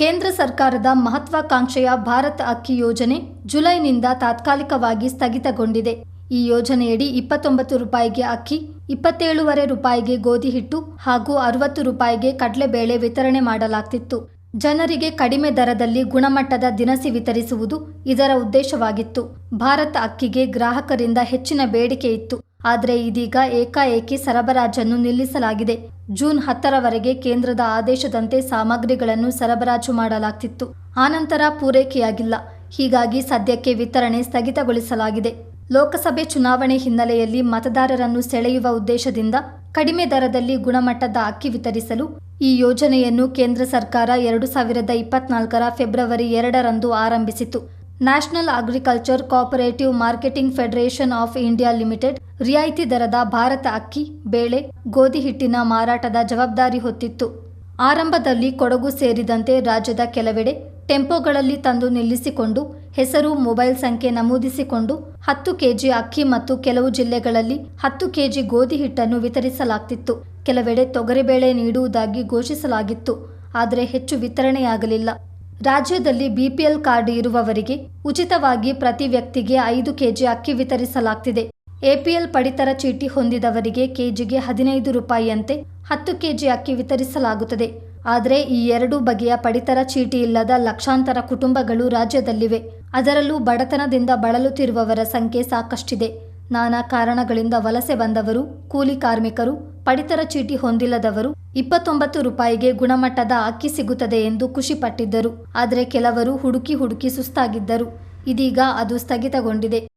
ಕೇಂದ್ರ ಸರ್ಕಾರದ ಮಹತ್ವಾಕಾಂಕ್ಷೆಯ ಭಾರತ ಅಕ್ಕಿ ಯೋಜನೆ ಜುಲೈನಿಂದ ತಾತ್ಕಾಲಿಕವಾಗಿ ಸ್ಥಗಿತಗೊಂಡಿದೆ. ಈ ಯೋಜನೆಯಡಿ ಇಪ್ಪತ್ತೊಂಬತ್ತು ರೂಪಾಯಿಗೆ ಅಕ್ಕಿ, ಇಪ್ಪತ್ತೇಳೂವರೆ ರೂಪಾಯಿಗೆ ಗೋಧಿ ಹಿಟ್ಟು ಹಾಗೂ ಅರವತ್ತು ರೂಪಾಯಿಗೆ ಕಡಲೆಬೇಳೆ ವಿತರಣೆ ಮಾಡಲಾಗ್ತಿತ್ತು. ಜನರಿಗೆ ಕಡಿಮೆ ದರದಲ್ಲಿ ಗುಣಮಟ್ಟದ ದಿನಸಿ ವಿತರಿಸುವುದು ಇದರ ಉದ್ದೇಶವಾಗಿತ್ತು. ಭಾರತ ಅಕ್ಕಿಗೆ ಗ್ರಾಹಕರಿಂದ ಹೆಚ್ಚಿನ ಬೇಡಿಕೆ ಇತ್ತು. ಆದರೆ ಇದೀಗ ಏಕಾಏಕಿ ಸರಬರಾಜನ್ನು ನಿಲ್ಲಿಸಲಾಗಿದೆ. ಜೂನ್ ಹತ್ತರವರೆಗೆ ಕೇಂದ್ರದ ಆದೇಶದಂತೆ ಸಾಮಗ್ರಿಗಳನ್ನು ಸರಬರಾಜು ಮಾಡಲಾಗ್ತಿತ್ತು. ಆನಂತರ ಪೂರೈಕೆಯಾಗಿಲ್ಲ. ಹೀಗಾಗಿ ಸದ್ಯಕ್ಕೆ ವಿತರಣೆ ಸ್ಥಗಿತಗೊಳಿಸಲಾಗಿದೆ. ಲೋಕಸಭೆ ಚುನಾವಣೆ ಹಿನ್ನೆಲೆಯಲ್ಲಿ ಮತದಾರರನ್ನು ಸೆಳೆಯುವ ಉದ್ದೇಶದಿಂದ ಕಡಿಮೆ ದರದಲ್ಲಿ ಗುಣಮಟ್ಟದ ಅಕ್ಕಿ ವಿತರಿಸಲು ಈ ಯೋಜನೆಯನ್ನು ಕೇಂದ್ರ ಸರ್ಕಾರ ಎರಡು ಸಾವಿರದ ಇಪ್ಪತ್ನಾಲ್ಕರ ಫೆಬ್ರವರಿ ಎರಡರಂದು ಆರಂಭಿಸಿತು national agriculture cooperative marketing federation of India limited ರಿಯಾಯಿತಿ ದರದ ಭಾರತ ಅಕ್ಕಿ, ಬೇಳೆ, ಗೋಧಿ ಹಿಟ್ಟಿನ ಮಾರಾಟದ ಜವಾಬ್ದಾರಿ ಹೊತ್ತಿತ್ತು. ಆರಂಭದಲ್ಲಿ ಕೊಡಗು ಸೇರಿದಂತೆ ರಾಜ್ಯದ ಕೆಲವೆಡೆ ಟೆಂಪೋಗಳಲ್ಲಿ ತಂದು ನಿಲ್ಲಿಸಿಕೊಂಡು, ಹೆಸರು, ಮೊಬೈಲ್ ಸಂಖ್ಯೆ ನಮೂದಿಸಿಕೊಂಡು, ಹತ್ತು ಕೆಜಿ ಅಕ್ಕಿ ಮತ್ತು ಕೆಲವು ಜಿಲ್ಲೆಗಳಲ್ಲಿ ಹತ್ತು ಕೆಜಿ ಗೋಧಿ ಹಿಟ್ಟನ್ನು ವಿತರಿಸಲಾಗ್ತಿತ್ತು. ಕೆಲವೆಡೆ ತೊಗರಿಬೇಳೆ ನೀಡುವುದಾಗಿ ಘೋಷಿಸಲಾಗಿತ್ತು. ಆದರೆ ಹೆಚ್ಚು ವಿತರಣೆಯಾಗಲಿಲ್ಲ. ರಾಜ್ಯದಲ್ಲಿ ಬಿಪಿಎಲ್ ಕಾರ್ಡ್ ಇರುವವರಿಗೆ ಉಚಿತವಾಗಿ ಪ್ರತಿ ವ್ಯಕ್ತಿಗೆ ಐದು ಕೆಜಿ ಅಕ್ಕಿ ವಿತರಿಸಲಾಗ್ತಿದೆ. ಎಪಿಎಲ್ ಪಡಿತರ ಚೀಟಿ ಹೊಂದಿದವರಿಗೆ ಕೆಜಿಗೆ ಹದಿನೈದು ರೂಪಾಯಿಯಂತೆ ಹತ್ತು ಕೆಜಿ ಅಕ್ಕಿ ವಿತರಿಸಲಾಗುತ್ತದೆ. ಆದರೆ ಈ ಎರಡೂ ಬಗೆಯ ಪಡಿತರ ಚೀಟಿ ಇಲ್ಲದ ಲಕ್ಷಾಂತರ ಕುಟುಂಬಗಳು ರಾಜ್ಯದಲ್ಲಿವೆ. ಅದರಲ್ಲೂ ಬಡತನದಿಂದ ಬಳಲುತ್ತಿರುವವರ ಸಂಖ್ಯೆ ಸಾಕಷ್ಟಿದೆ. ನಾನಾ ಕಾರಣಗಳಿಂದ ವಲಸೆ ಬಂದವರು, ಕೂಲಿ ಕಾರ್ಮಿಕರು, ಪಡಿತರ ಚೀಟಿ ಹೊಂದಿಲ್ಲದವರು ಇಪ್ಪತ್ತೊಂಬತ್ತು ರೂಪಾಯಿಗೆ ಗುಣಮಟ್ಟದ ಅಕ್ಕಿ ಸಿಗುತ್ತದೆ ಎಂದು ಖುಷಿಪಟ್ಟಿದ್ದರು. ಆದರೆ ಕೆಲವರು ಹುಡುಕಿ ಹುಡುಕಿ ಸುಸ್ತಾಗಿದ್ದರು. ಇದೀಗ ಅದು ಸ್ಥಗಿತಗೊಂಡಿದೆ.